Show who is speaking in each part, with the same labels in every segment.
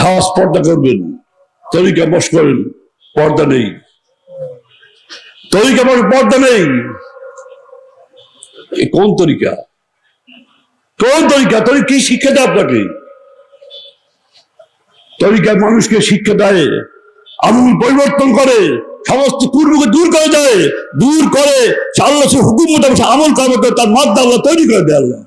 Speaker 1: খাস পর্দা করবেন, তরিকা বস করেন, পর্দা নেই। তরিকা বস পর্দা নেই। কোন তরিকা? কোন তরিকা? তরি কি শিক্ষা দেয় আপনাকে? তরিকা মানুষকে শিক্ষা দেয়, আমূল পরিবর্তন করে, সমস্ত পূর্বকে দূর করে দেয়, দূর করে, আল্লাহ হুকুম সে আমল করবে তো তার মাদ্দা আল্লাহ তৈরি করে দেয় আল্লাহ।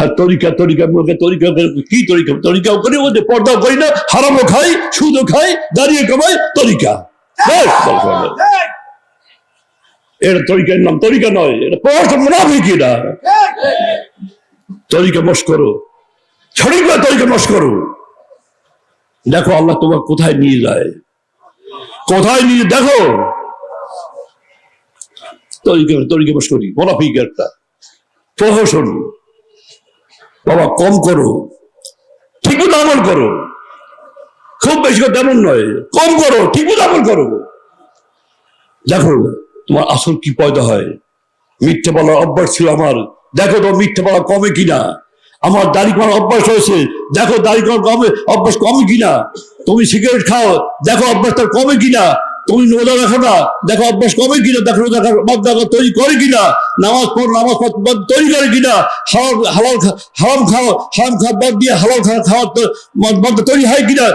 Speaker 1: হ্যাঁ তরিকা তরিকা তরিকা কি তরিকা? করি পর্দাও করি না, হারামও খাই, সুদও খাই, দাঁড়িয়ে তরিকা। এটা তরিকার নাম তরিকা নয়, এটা পড়াশোনা এটা। তরিকা মশ করো। তরিকা করো? দেখো, আল্লাহ তোমার কোথায় নিয়ে যায়? কোথায় নিয়ে, দেখো। তরিকা তরিকা মশ করি, মুনাফিক একটা। প্রহসন। বাবা, কম করো। ঠিক মতো আমল করো। খুব বেশি তেমন নয়, কম করো ঠিক মতো আমল করো। দেখো, তোমার আসল কি পয়দা হয়? মিথ্যে বলার অভ্যাস ছিল আমার। দেখো তো মিথ্যে বলা কমে কিনা। আমার দাড়ি করার অভ্যাস হয়েছে। দেখো দাড়ি করার কমে অভ্যাস কমে কিনা। তুমি সিগারেট খাও, দেখো অভ্যাসটা কমে কিনা। তুমি রোজা রাখো না দেখো অভ্যাস কমে কিনা? দেখো রোজা দেখো তৈরি করে কিনা? নামাজ পড় নামাজ পড় তৈরি করে কিনা? হালাল হালাল হারাম খাও, হারাম খাওয়া বাদ দিয়ে হালাল খাওয়া খাওয়ার বাদ তৈরি হয় কিনা?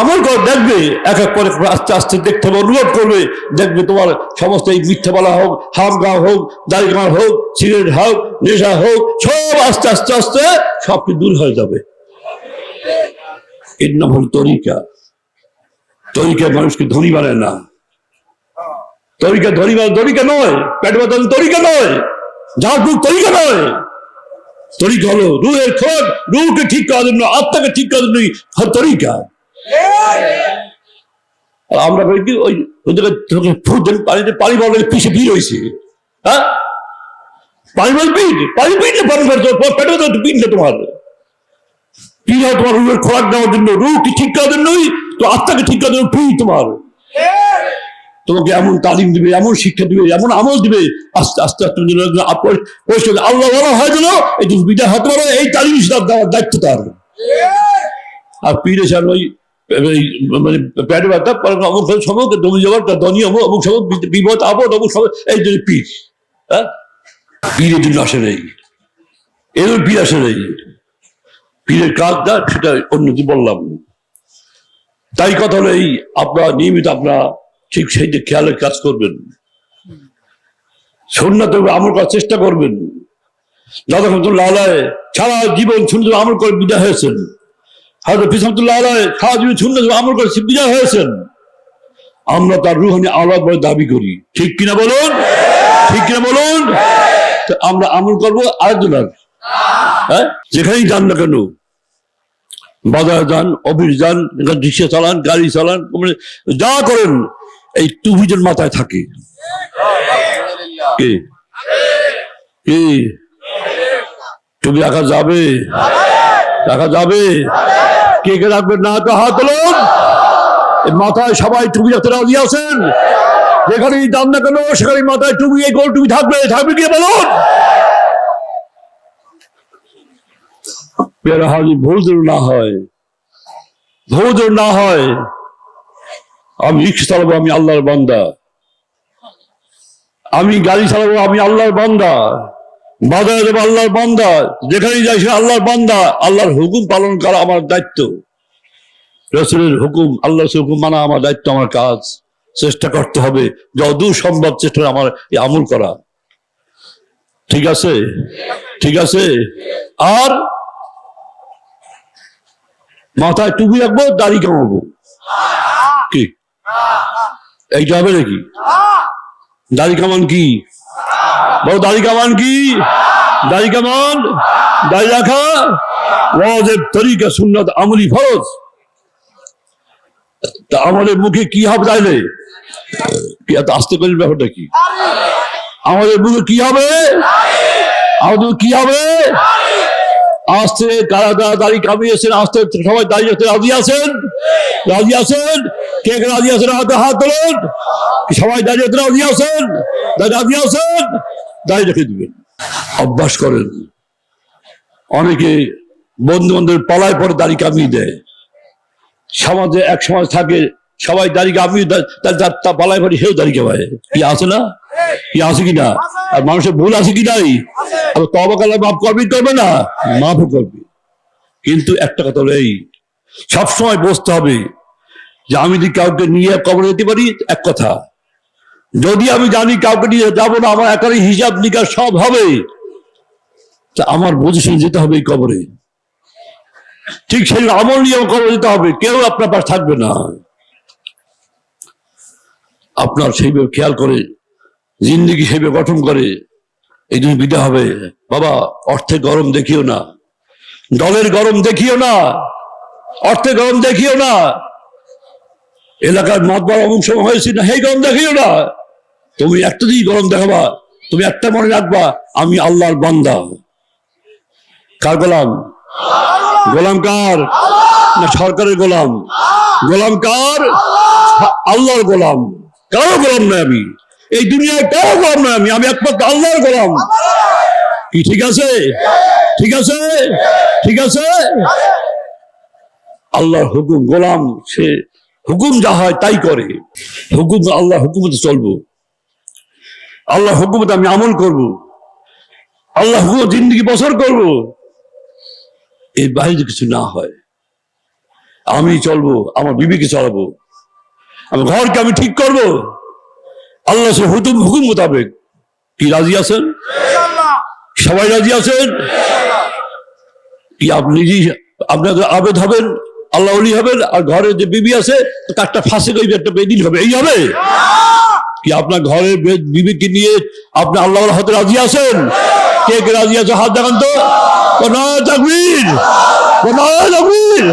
Speaker 1: আমল কর দেখবে, এক এক করে আস্তে আস্তে দেখতে হবে অনুভব করবে, দেখবে তোমার সমস্ত এই মিথ্যা বলা হোক হাম গাওয়া হোক গাওয়া হোক, সিগারেট হোক, নেশা হোক, সব আস্তে আস্তে আস্তে সব কিছু দূর হয়ে যাবে। এর নাম হল তরিকা। তরিকা মানুষকে ধনী বানায় না। তরিকা ধনী বানায় তরিকা নয়, পেট বাতানো তরিকা নয় ঝাড়ফুঁক তরিকা নয়। তরিকা হলো রুহের খোঁজ রুহকে ঠিক করার জন্য, আত্মাকে ঠিক করার জন্যই হল তরিকা। আর আমরা কি, ওই ওদের তোকে ফুট দেন পানিতে পানি বলে পিছে ভিড় হয়েছে। হ্যাঁ? পানি বল পিঠ পানি পিঠলে পানি পেটে তোমার। কি হয় তোমার রুহের খোরাক দেওয়ার জন্য, রুহকে ঠিক করার জন্যই তো আত্মাকে ঠিক করার জন্য পিঠ তোমার। তোমাকে এমন তালিম দিবে, এমন শিক্ষা দিবে, এমন আমল দিবে, আস্তে আস্তে আস্তে, যেন আল্লাহ বলা হয় যেন এই বিদায় হতে পারো, এই তালিম দেওয়ার দায়িত্ব তার। আর পীরে সাহেব ওই মানে পেটে ব্যথা অমুক সময় দমি যাওয়ার ধনী অমুক অমুক সময় বিপদ, আপদ, অমুক সময় এই জন্য পীর। হ্যাঁ? পীরের জন্য আসে নেই। এর পীর আসে নেই। পীরের কাজটা সেটা অন্যটি বললাম। তাই কথা এই আপনারা, নিয়মিত আপনারা ঠিক সেই যে খেয়ালের কাজ করবেন। সন্ন্যত আমল করার চেষ্টা করবেন। দাদা রহমতুল্লাহ আলায় সারা জীবন সুন্দর আমল করে বিদায় হয়েছেন। হয়তো ফিসামতুল্লাহ আলায় সারা জীবন সুন্দর আমল করে বিদায় হয়েছেন। আমরা তার রুহানি আলাদ বলে দাবি করি। ঠিক কিনা বলুন? ঠিক কিনা বলুন? আমরা আমল করব আরেকজনের। হ্যাঁ? যেখানেই যান না কেন বাজারে যান অফিস যান রিক্সা চালান, গাড়ি চালান যা করেন, এই টুপিজন মাথায় থাকে। কে? কি? টুপি রাখা যাবে? রাখা যাবে? কে কে রাখবেন না তো হাত তোলুন। মাথায় সবাই টুপি রাখতে রাজি আছেন? যেখানেই দাম না কেন সেখানে মাথায় টুপি, এই গোল টুপি থাকবে থাকবে কি বলুন? পেয়ারা হাজি, ভুল না হয়। ভুল না হয়। আমি রিক্সা চালাবো, আমি আল্লাহর বান্দা। আমি গাড়ি চালাবো, আমি আল্লাহর বান্দা। বাজারে যাব, আল্লাহর বান্দা। যেখানেই যাই, সে আল্লাহর বান্দা। আল্লাহর হুকুম পালন করা আমার দায়িত্ব। রসুলের হুকুম আল্লাহ হুকুম মানা আমার দায়িত্ব, আমার কাজ। চেষ্টা করতে হবে। যদূর সম্ভব চেষ্টা আমার এই আমল করা। ঠিক আছে? ঠিক আছে? আর মাথায় টুপি রাখব, দাড়ি কামাবো। কি? এইটা হবে নাকি? দাড়ি কামান কি? বড় দাড়ি কামান কি? দাড়ি কামান, দাড়ি রাখা। ওয়াজেব তরিকা সুন্নত আমলি ফরজ। তা আমাদের মুখে কি হবে তাইলে? কি এত আস্তে করেন ব্যাপারটা কি? আমাদের মুখে কি হবে? আমাদের কি হবে? আসতে কারা কারা দাড়ি কামিয়েছেন, আসতে সবাই দাঁড়িয়ে রাজি আছেন? রাজি আছেন? কে কে রাজি আছেন? হাতে হাত তোলেন। সবাই দাঁড়িয়ে রাজি আছেন? দাঁড়িয়ে রাজি আছেন? দাঁড়িয়ে রেখে দিবেন। অভ্যাস করেন। অনেকে বন্ধু বান্ধব পালায় পরে দাড়ি কামিয়ে দেয়। সমাজে এক সমাজ থাকে, সবাই দাড়ি কামিয়ে তা পালায় পরে সেও দাড়ি কামায়। কি আছে না? কি আছে কিনা? আর মানুষের ভুল আছে কি নাই? আর তবা কালে মাফ করবি, করবে না? মাফও করবে। কিন্তু একটা কথা হলো এই, সবসময় বসতে হবে যে আমি যদি কাউকে নিয়ে কবর যেতে পারি, এক কথা। যদি আমি জানি কাউকে নিয়ে যাব না, আমার একারই হিসাব নিকাশ সব হবে। তা আমার বুঝে শুনে যেতে হবে এই কবরে। ঠিক সেই আমল নিয়ে কবরে যেতে হবে, কেউ আপনার পাশ থাকবে না। আপনার সেইভাবে খেয়াল করে, জিন্দিগি সেইভাবে গঠন করে এই জন্য বিদা হবে। বাবা, অর্থের গরম দেখিও না। দলের গরম দেখিও না। অর্থের গরম দেখিও না। এলাকার মত বড় অংশ হয়েছে না, সেই গরম দেখিও না। তুমি একটা দিন গরম দেখাবা, তুমি একটা মনে রাখবা, আমি আল্লাহর বান্দা। কার গোলাম? গোলাম কার? না সরকারের গোলাম। গোলাম কার? আল্লাহর গোলাম। কারও গোলাম নয় আমি। এই দুনিয়ায় কারও গোলাম নয় আমি আমি একমাত্র আল্লাহর গোলাম। কি, ঠিক আছে? ঠিক আছে? ঠিক আছে? আল্লাহর হুকুম, গোলাম, সে হুকুম যা হয় তাই করে। হুকুম আল্লাহ হুকুমতে চলবো। আল্লাহ হুকুমতে আমি আমল করব। আল্লাহ হুকুম জিন্দগি বছর করব। এর বাইরে কিছু না হয়। আমি চলবো, আমার বিবিকে চালাবো। আমার ঘরকে আমি ঠিক করব। আল্লাহ সে হুকুম হুকুম মোতাবেক। কি রাজি আছেন? সবাই রাজি আছেন? কি আপনি আপনাদের আবেদ হবেন? আল্লাহ অলি হবেন? আর ঘরে যে বিবি আছে তারটা ফাঁসে গইবে একটা বেদিন হবে। এই হবে? কি আপনার ঘরের বিবিকে নিয়ে আপনি আল্লাহর হাতে রাজি আছেন? কে কে রাজি আছে? হাত দেখান তো। কোনায় তাকবীর? কোনায় তাকবীর?